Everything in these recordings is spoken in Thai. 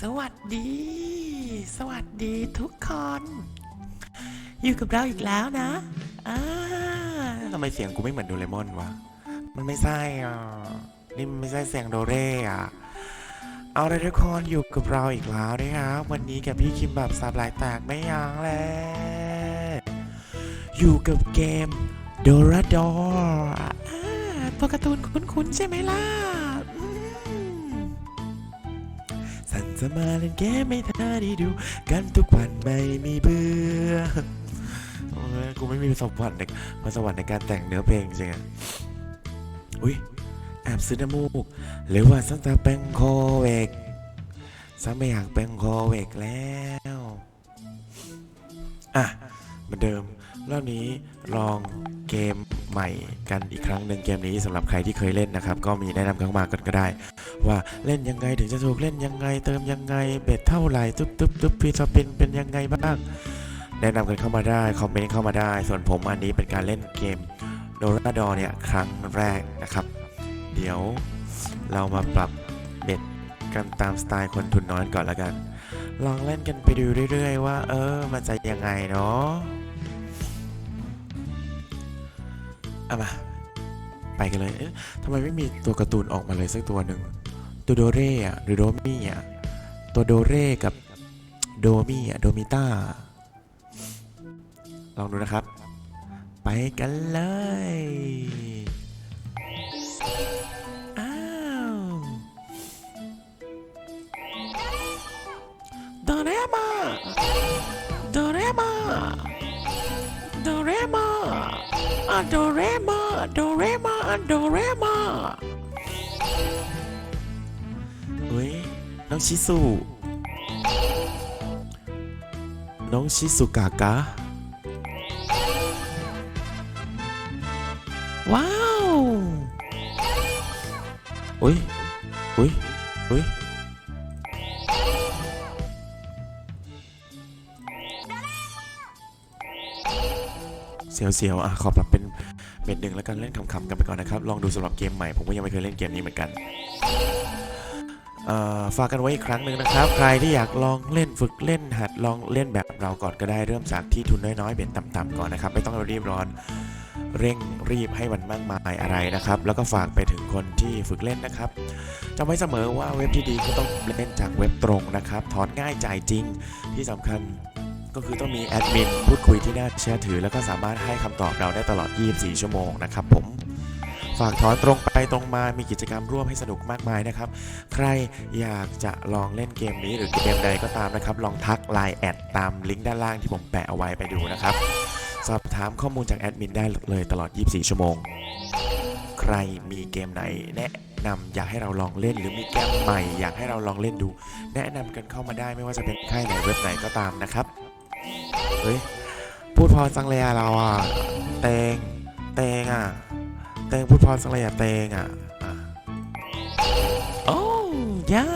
สวัสดี สวัสดีทุกคน อยู่กับเราอีกแล้วนะอ่าทำไมเสียงกูไม่เหมือนโดเรมอนวะ มันไม่ใช่อะ นี่มันไม่ใช่เสียงโดเรอะ เอาเลยทุกคนอยู่กับเราอีกแล้วนะครับวันนี้กับพี่คิมแบบสับลายแตกไม่ยั้งเลยอยู่กับเกม d o r a d o r อ่าตัวการ์ตูนคุ้นๆใช่ไหมล่ะ สันจะมาเล่นเกมไม่ทันได้ดู กันทุกวันไม่มีเบื่อโอ้ยกูไม่มีประสบการณ์ในประสบการณ์ในการแต่งเนื้อเพลงจริงอะอุ้ยแอบซื้อน้ำมูก หรือว่าสันจะเป็นโคเวกสันไม่อยากเป็นโคเวกแล้ว อะเหมือนเดิม รอบนี้ลองเกมใหม่กันอีกครั้งหนึ่งเกมนี้สำหรับใครที่เคยเล่นนะครับ ก็มีแนะนำเข้ามากันก็ได้ ว่าเล่นยังไงถึงจะถูกเล่นยังไง เติมยังไงเบ็ดเท่าไหร่ตุ๊บตุ๊บตุ๊บฟีสปินเป็นยังไงบ้าง แนะนำกันเข้ามาได้คอมเมนต์เข้ามาได้ ส่วนผมอันนี้เป็นการเล่นเกมโดราดอเนี่ยครั้งแรกนะครับ เดี๋ยวเรามาปรับเบ็ดกันตามสไตล์คนทุนน้อยก่อนละกัน ลองเล่นกันไปดูเรื่อยๆ ว่า เออมันจะยังไงเนาะ เอามาไปกันเลย เอ๊ะทำไมไม่มีตัวการ์ตูนออกมาเลยสักตัวหนึ่งตัวโดเร่อะหรือโดมี่อะตัวโดเร่กับโดมี่อะโดมิต้า ลองดูนะครับ ไปกันเลย โดเรมอนโดเรมอนโดเรมอนเฮ้ยน้องชิสุน้องชิสุกากะว้าวอุ้ยอุ้ยอุ้ย เสียวๆอะขอปรับเป็นเม็ดหนึ่งแล้วกันเล่นขำๆกันไปก่อนนะครับ ลองดูสำหรับเกมใหม่ ผมก็ยังไม่เคยเล่นเกมนี้เหมือนกันฝากกันไว้อีกครั้งหนึ่งนะครับ ใครที่อยากลองเล่นฝึกเล่นหัดลองเล่นแบบเราก่อนก็ได้เริ่มจากที่ทุนน้อยๆเบ็ดต่ำๆก่อนนะครับ ไม่ต้องรีบร้อน เร่งรีบให้มันมากมายอะไรนะครับ แล้วก็ฝากไปถึงคนที่ฝึกเล่นนะครับจำไว้เสมอว่าเว็บที่ดีก็ต้องเล่นจากเว็บตรงนะครับ ถอนง่ายจ่ายจริงที่สำคัญ ก็คือต้องมีแอดมินพูดคุยที่น่าเชื่อถือ แล้วก็สามารถให้คำตอบเราได้ตลอด 24 ชั่วโมงนะครับผมฝากถอนตรงไปตรงมา มีกิจกรรมร่วมให้สนุกมากมายนะครับ ใครอยากจะลองเล่นเกมนี้หรือเกมใดก็ตามนะครับ ลองทัก Line แอดตามลิงก์ด้านล่างที่ผมแปะเอาไว้ไปดูนะครับ สอบถามข้อมูลจากแอดมินได้เลยตลอด 24 ชั่วโมง ใครมีเกมไหนแนะนำอยากให้เราลองเล่นหรือมีเกมใหม่ อยากให้เราลองเล่นดู แนะนำกันเข้ามาได้ไม่ว่าจะเป็นค่ายไหนเว็บไหนก็ตามนะครับ เฮ้ย พูดพอจังเลยอะเราอะเตงเตงอะเตงพูดพอจังเลยอะเตงอะอะโอ้ยา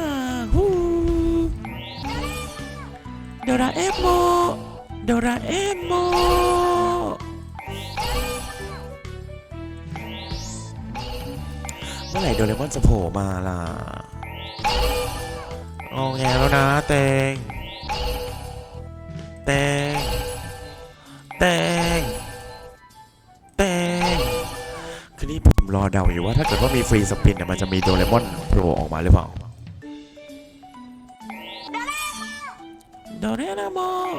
ฮูโดราเอมโมโดราเอมโมเมื่อไหร่โดเรมอนจะโผล่มาล่ะโอ้แงแล้วนะเตงเตง เตงเตงคือนี่ผมรอเดาอยู่ว่าถ้าเกิดว่ามีฟรีสปินเนี่ยมันจะมีโดเรมอนโผล่ออกมาหรือเปล่าโดเรมอน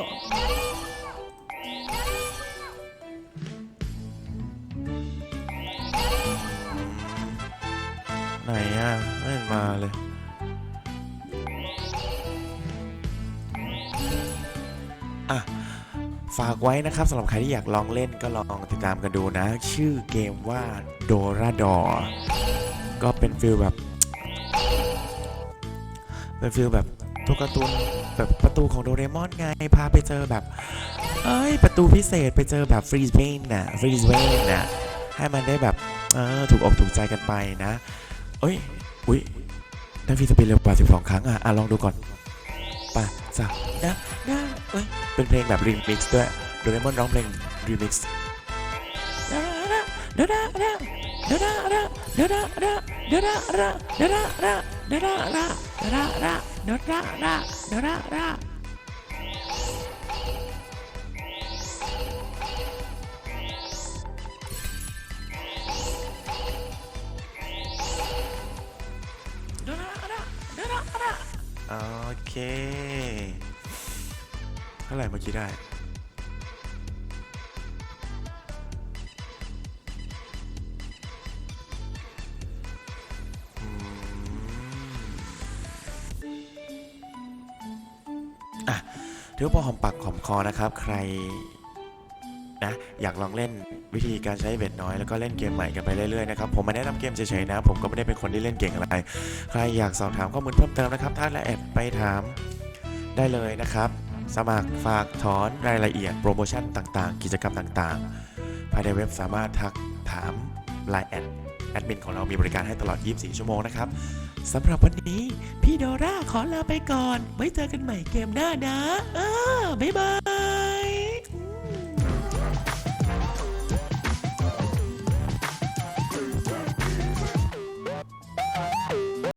ไหนอะไม่มาเลยอะ ฝากไว้นะครับสำหรับใครที่อยากลองเล่นก็ลองติดตามกันดูนะ ชื่อเกมว่า d o r a d o r ก็เป็นฟิลแบบ เป็นฟิลแบบตัวการ์ตูนแบบประตูของโดเรมอนไง พาไปเจอแบบ เอ้ย ประตูพิเศษไปเจอแบบฟรีสเวนน่ะฟรีสเวนน่ะ ให้มันได้แบบ เออ ถูกอกถูกใจกันไปนะ เอ้ย อุ้ยได้ฟรีสปินเร็วกว่า12 ครั้งอะอะลองดูก่อน ปะจ้ะนะนะเอ้ยเป็นเพลงแบบรีมิกซ์ด้วยโดเรมอนร้องเพลงรีมิกซ์ดาดา โอเค เท่าไหร่เมื่อกี้ได้อะถือว่าพอหอมปากหอมคอนะครับ ใครนะอยากลองเล่น วิธีการใช้เบ็ดน้อยแล้วก็เล่นเกมใหม่กันไปเรื่อยๆนะครับผมมาแนะนำเกมเฉยๆนะ ผมก็ไม่ได้เป็นคนที่เล่นเก่งอะไร ใครอยากสอบถามข้อมูลเพิ่มเติมนะครับท่านและแอดไปถามได้เลยนะครับ สมัครฝากถอนรายละเอียดโปรโมชั่นต่างๆ กิจกรรมต่างๆ ภายในเว็บสามารถทักถามไลน์แอดแอดมินของเรามีบริการให้ตลอด 24 ชั่วโมงนะครับสำหรับวันนี้ พี่โดราขอลาไปก่อน ไว้เจอกันใหม่เกมหน้านะ เออบ๊ายบาย